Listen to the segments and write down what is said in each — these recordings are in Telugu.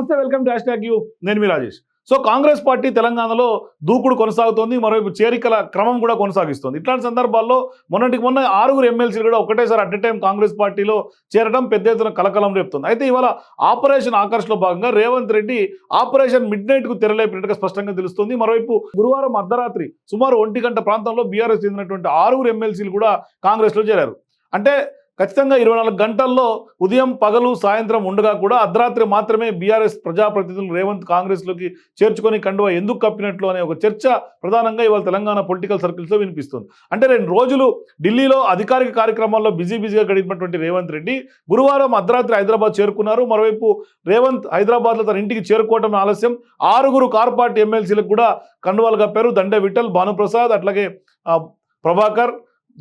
నమస్తే వెల్కమ్ టు హ్యాష్ యూ. నేను మీ రాజేష్. సో కాంగ్రెస్ పార్టీ తెలంగాణలో దూకుడు కొనసాగుతోంది మరోవైపు చేరికల క్రమం కూడా కొనసాగిస్తోంది. ఇట్లాంటి సందర్భాల్లో మొన్నటికి మొన్న ఆరుగురు ఎమ్మెల్సీలు కూడా ఒకటేసారి అట్ ఎ టైం కాంగ్రెస్ పార్టీలో చేరడం పెద్ద ఎత్తున కలకలం రేపుతుంది. అయితే ఇవాళ ఆపరేషన్ ఆకర్ష్లో భాగంగా రేవంత్ రెడ్డి ఆపరేషన్ మిడ్ నైట్కు తెరలేపినట్టుగా స్పష్టంగా తెలుస్తుంది. మరోవైపు గురువారం అర్ధరాత్రి సుమారు ఒంటి గంట ప్రాంతంలో బీఆర్ఎస్ చెందినటువంటి ఆరుగురు ఎమ్మెల్సీలు కూడా కాంగ్రెస్లో చేరారు. అంటే ఖచ్చితంగా ఇరవై నాలుగు గంటల్లో ఉదయం పగలు సాయంత్రం ఉండగా కూడా అర్ధరాత్రి మాత్రమే బీఆర్ఎస్ ప్రజాప్రతినిధులు రేవంత్ కాంగ్రెస్లోకి చేర్చుకొని కండువా ఎందుకు కప్పినట్లు అనే ఒక చర్చ ప్రధానంగా ఇవాళ తెలంగాణ పొలిటికల్ సర్కిల్స్లో వినిపిస్తుంది. అంటే రెండు రోజులు ఢిల్లీలో అధికారిక కార్యక్రమాల్లో బిజీ బిజీగా గడిపినటువంటి రేవంత్ రెడ్డి గురువారం అర్ధరాత్రి హైదరాబాద్ చేరుకున్నారు. మరోవైపు రేవంత్ హైదరాబాద్లో తన ఇంటికి చేరుకోవడం ఆలస్యం. ఆరుగురు కార్పార్టీ ఎమ్మెల్సీలకు కూడా కండువాలు కప్పారు. దండే విఠల్ భానుప్రసాద్ అట్లాగే ప్రభాకర్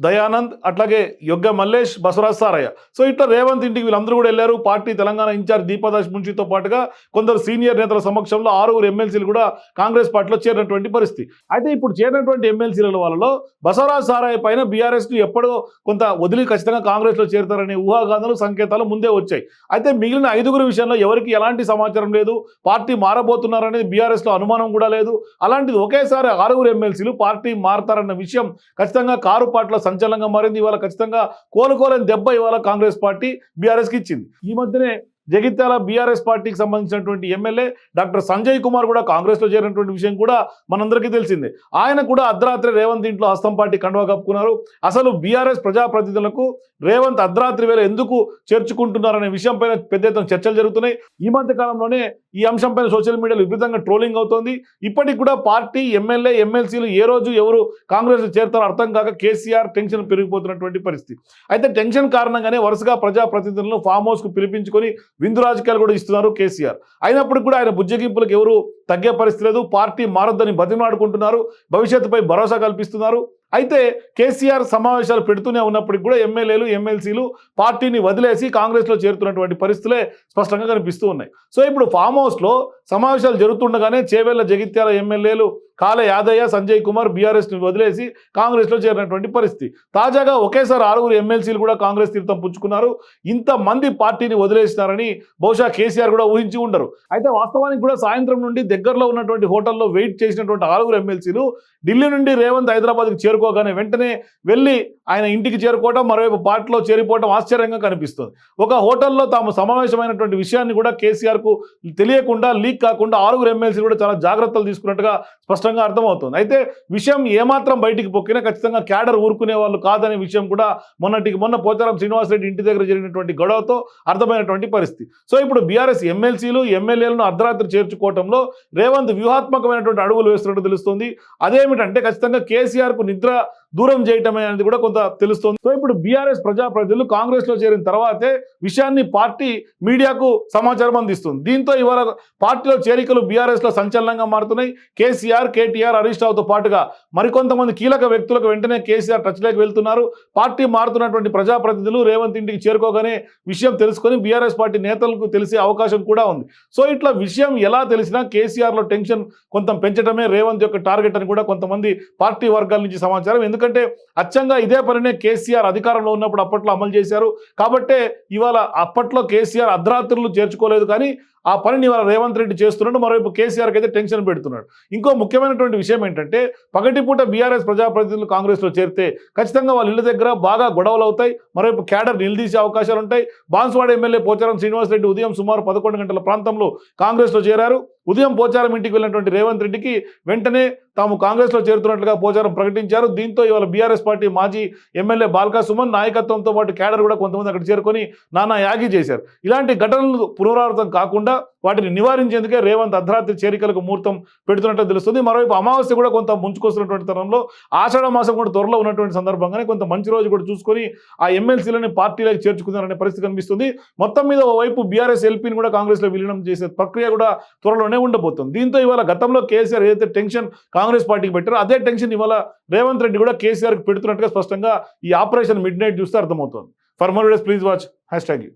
దయానంద్ అట్లాగే యొగ్గ మల్లేష్ బసవరాజ్ సారయ్య. సో ఇట్లా రేవంత్ ఇంటికి వీళ్ళందరూ కూడా వెళ్ళారు. పార్టీ తెలంగాణ ఇన్ఛార్జ్ దీపాదాస్ మున్షితో పాటుగా కొందరు సీనియర్ నేతల సమక్షంలో ఆరుగురు ఎమ్మెల్సీలు కూడా కాంగ్రెస్ పార్టీలో చేరినటువంటి పరిస్థితి. అయితే ఇప్పుడు చేరినటువంటి ఎమ్మెల్సీల వాళ్ళలో బసవరాజ్ సారయ్య పైన బీఆర్ఎస్ ఎప్పుడో కొంత వదిలి ఖచ్చితంగా కాంగ్రెస్లో చేరుతారనే ఊహాగానాలు సంకేతాలు ముందే వచ్చాయి. అయితే మిగిలిన ఐదుగురు విషయంలో ఎవరికి ఎలాంటి సమాచారం లేదు? పార్టీ మారబోతున్నారనేది బీఆర్ఎస్లో అనుమానం కూడా లేదు. అలాంటిది ఒకేసారి ఆరుగురు ఎమ్మెల్సీలు పార్టీ మారతారన్న విషయం ఖచ్చితంగా కారు పార్టీలో సంచలనంగా మారింది. ఇవాళ ఖచ్చితంగా కోలుకోలేని దెబ్బ ఇవాళ కాంగ్రెస్ పార్టీ బీఆర్ఎస్కి ఇచ్చింది. ఈ మధ్యనే జగిత్యాల బీఆర్ఎస్ పార్టీకి సంబంధించినటువంటి ఎమ్మెల్యే డాక్టర్ సంజయ్ కుమార్ కూడా కాంగ్రెస్లో చేరినటువంటి విషయం కూడా మనందరికీ తెలిసిందే. ఆయన కూడా అర్ధరాత్రి రేవంత్ ఇంట్లో హస్తం పార్టీ కండువా కప్పుకున్నారు. అసలు బీఆర్ఎస్ ప్రజాప్రతినిధులకు రేవంత్ అర్ధరాత్రి వేళ ఎందుకు చేర్చుకుంటున్నారనే విషయంపైన పెద్ద ఎత్తున చర్చలు జరుగుతున్నాయి. ఈ మధ్య కాలంలోనే ఈ అంశం పైన సోషల్ మీడియాలో విపరీతంగా ట్రోలింగ్ అవుతోంది. ఇప్పటికి కూడా పార్టీ ఎమ్మెల్యే ఎమ్మెల్సీలు ఏ రోజు ఎవరు కాంగ్రెస్ చేరుతారో అర్థం కాక కేసీఆర్ టెన్షన్ పెరిగిపోతున్నటువంటి పరిస్థితి. అయితే టెన్షన్ కారణంగానే వరుసగా ప్రజాప్రతినిధులను ఫామ్ హౌస్కు పిలిపించుకొని విందు రాజకీయాలు కూడా ఇస్తున్నారు కేసీఆర్. అయినప్పటికీ కూడా ఆయన బుజ్జగింపులకు ఎవరు తగ్గే పరిస్థితి లేదు. పార్టీ మారొద్దని బతిమాడుకుంటున్నారు భవిష్యత్తుపై భరోసా కల్పిస్తున్నారు. అయితే కేసీఆర్ సమావేశాలు పెడుతూనే ఉన్నప్పటికీ కూడా ఎమ్మెల్యేలు ఎమ్మెల్సీలు పార్టీని వదిలేసి కాంగ్రెస్లో చేరుతున్నటువంటి పరిస్థితులే స్పష్టంగా కనిపిస్తూ ఉన్నాయి. సో ఇప్పుడు ఫామ్ హౌస్లో సమావేశాలు జరుగుతుండగానే చేవేళ్ళ జగిత్యాల ఎమ్మెల్యేలు కాల యాదయ్య సంజయ్ కుమార్ బీఆర్ఎస్ని వదిలేసి కాంగ్రెస్లో చేరినటువంటి పరిస్థితి. తాజాగా ఒకేసారి ఆరుగురు ఎమ్మెల్సీలు కూడా కాంగ్రెస్ తీర్థం పుచ్చుకున్నారు. ఇంతమంది పార్టీని వదిలేసినారని బహుశా కేసీఆర్ కూడా ఊహించి ఉండరు. అయితే వాస్తవానికి కూడా సాయంత్రం నుండి దగ్గరలో ఉన్నటువంటి హోటల్లో వెయిట్ చేసినటువంటి ఆరుగురు ఎమ్మెల్సీలు ఢిల్లీ నుండి రేవంత్ హైదరాబాద్కి చేరుకోగానే వెంటనే వెళ్ళి ఆయన ఇంటికి చేరుకోవడం మరోవైపు పార్టీలో చేరిపోవడం ఆశ్చర్యంగా కనిపిస్తుంది. ఒక హోటల్లో తాము సమావేశమైనటువంటి విషయాన్ని కూడా కేసీఆర్కు తెలియకుండా లీక్ కాకుండా ఆరుగురు ఎమ్మెల్సీలు కూడా చాలా జాగ్రత్తలు తీసుకున్నట్టుగా స్పష్టంగా అర్థమవుతుంది. అయితే విషయం ఏమాత్రం బయటికి పొక్కినా ఖచ్చితంగా క్యాడర్ ఊరుకునే వాళ్ళు కాదనే విషయం కూడా మొన్నటికి మొన్న పోచారం శ్రీనివాసరెడ్డి ఇంటి దగ్గర జరిగినటువంటి గొడవతో అర్థమైనటువంటి పరిస్థితి. సో ఇప్పుడు బీఆర్ఎస్ ఎమ్మెల్సీలు ఎమ్మెల్యేలను అర్ధరాత్రి చేర్చుకోవడంలో రేవంత్ వ్యూహాత్మకమైనటువంటి అడుగులు వేస్తున్నట్టు తెలుస్తుంది. అదేమిటంటే ఖచ్చితంగా కేసీఆర్కు నిద్ర ら దూరం చేయటమే అనేది కూడా కొంత తెలుస్తుంది. సో ఇప్పుడు బీఆర్ఎస్ ప్రజాప్రతినిధులు కాంగ్రెస్లో చేరిన తర్వాతే విషయాన్ని పార్టీ మీడియాకు సమాచారం అందిస్తుంది. దీంతో ఇవాళ పార్టీలో చేరికలు బీఆర్ఎస్లో సంచలనంగా మారుతున్నాయి. కేసీఆర్ కేటీఆర్ హరీష్ రావుతో పాటుగా మరికొంతమంది కీలక వ్యక్తులకు వెంటనే కేసీఆర్ టచ్లోకి వెళ్తున్నారు. పార్టీ మారుతున్నటువంటి ప్రజాప్రతినిధులు రేవంత్ ఇంటికి చేరుకోగానే విషయం తెలుసుకొని బీఆర్ఎస్ పార్టీ నేతలకు తెలిసే అవకాశం కూడా ఉంది. సో ఇట్లా విషయం ఎలా తెలిసినా కేసీఆర్లో టెన్షన్ కొంత పెంచడమే రేవంత్ యొక్క టార్గెట్ అని కూడా కొంతమంది పార్టీ వర్గాల నుంచి సమాచారం. ఎందుకంటే అచ్చంగా ఇదే పనినే కేసీఆర్ అధికారంలో ఉన్నప్పుడు అప్పట్లో అమలు చేశారు. కాబట్టే ఇవాళ అప్పట్లో కేసీఆర్ అర్ధరాత్రులు చేర్చుకోలేదు కానీ ఆ పనిని ఇవాళ రేవంత్ రెడ్డి చేస్తున్నాడు మరోవైపు కేసీఆర్కి అయితే టెన్షన్ పెడుతున్నాడు. ఇంకో ముఖ్యమైనటువంటి విషయం ఏంటంటే పగటిపూట బీఆర్ఎస్ ప్రజాప్రతినిధులు కాంగ్రెస్లో చేరితే ఖచ్చితంగా వాళ్ళ ఇళ్ళ దగ్గర బాగా గొడవలు అవుతాయి మరోవైపు క్యాడర్ నిలదీసే అవకాశాలు ఉంటాయి. బాన్సువాడ ఎమ్మెల్యే పోచారం శ్రీనివాసరెడ్డి ఉదయం సుమారు పదకొండు గంటల ప్రాంతంలో కాంగ్రెస్లో చేరారు. ఉదయం పోచారం ఇంటికి వెళ్ళినటువంటి రేవంత్ రెడ్డికి వెంటనే తాము కాంగ్రెస్లో చేరుతున్నట్లుగా పోచారం ప్రకటించారు. దీంతో ఇవాళ బీఆర్ఎస్ పార్టీ మాజీ ఎమ్మెల్యే బాల్కా సుమన్ నాయకత్వంతో పాటు క్యాడర్ కూడా కొంతమంది అక్కడ చేరుకొని నానా యాగి చేశారు. ఇలాంటి ఘటనలు పునరావృతం కాకుండా వాటిని నివారించేందుకే రేవంత్ అర్ధరాత్రి చేరికలకు ముహూర్తం పెడుతున్నట్టు తెలుస్తుంది. మరోవైపు అమావాస్య కూడా కొంత ముంచుకొస్తున్నటువంటి తరంలో ఆషాఢ మాసం కూడా త్వరలో ఉన్నటువంటి సందర్భంగానే కొంత మంచి రోజు కూడా చూసుకొని ఆ ఎమ్మెల్సీలని పార్టీలోకి చేర్చుకుందారనే పరిస్థితి కనిపిస్తుంది. మొత్తం మీద ఓవైపు బీఆర్ఎస్ ఎల్పీని కూడా కాంగ్రెస్లో విలీనం చేసే ప్రక్రియ కూడా త్వరలోనే ఉండబోతుంది. దీంతో ఇవాళ గతంలో కేసీఆర్ ఏదైతే టెన్షన్ కాంగ్రెస్ పార్టీకి పెట్టారో అదే టెన్షన్ ఇవాళ రేవంత్ రెడ్డి కూడా కేసీఆర్కి పెడుతున్నట్టుగా స్పష్టంగా ఈ ఆపరేషన్ మిడ్ నైట్ చూస్తే అర్థమవుతుంది. For more days please watch hashtag